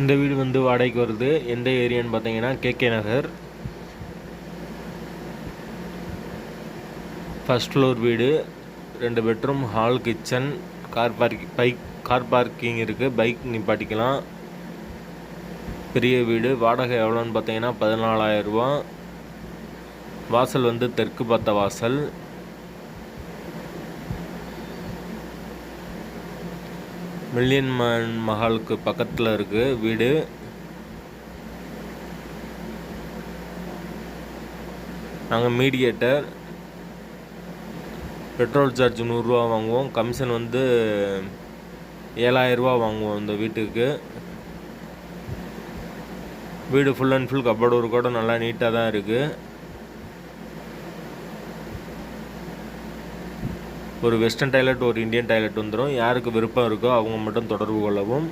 இந்த வீடு வந்து வாடகைக்கு வருது. எந்த ஏரியான்னு பார்த்தீங்கன்னா கேகே நகர். ஃபர்ஸ்ட் ஃப்ளோர் வீடு. ரெண்டு bedroom hall kitchen car parking bike car parking இருக்குது பைக் நிப்பாட்டிக்கலாம். பெரிய வீடு. வாடகை எவ்வளோன்னு பார்த்தீங்கன்னா பதினாலாயிரம் ரூபா வாசல் வந்து தெற்கு பார்த்த வாசல். மில்லியன் மன் மஹாலுக்கு பக்கத்தில் இருக்குது வீடு. நாங்கள் மீடியேட்டர் பெட்ரோல் சார்ஜ் நூறுரூவா வாங்குவோம். கமிஷன் வந்து ஏழாயிரரூவா வாங்குவோம் இந்த வீட்டுக்கு. வீடு ஃபுல் அண்ட் ஃபுல் கப்போர்டு கூட நல்லா நீட்டாக தான் இருக்குது ஒரு வெஸ்டர்ன் டாய்லெட் ஒரு இந்தியன் டாய்லெட் வந்துடும் யாருக்கு விருப்பம் இருக்கோ அவங்க மட்டும் தொடர்பு கொள்ளவும்.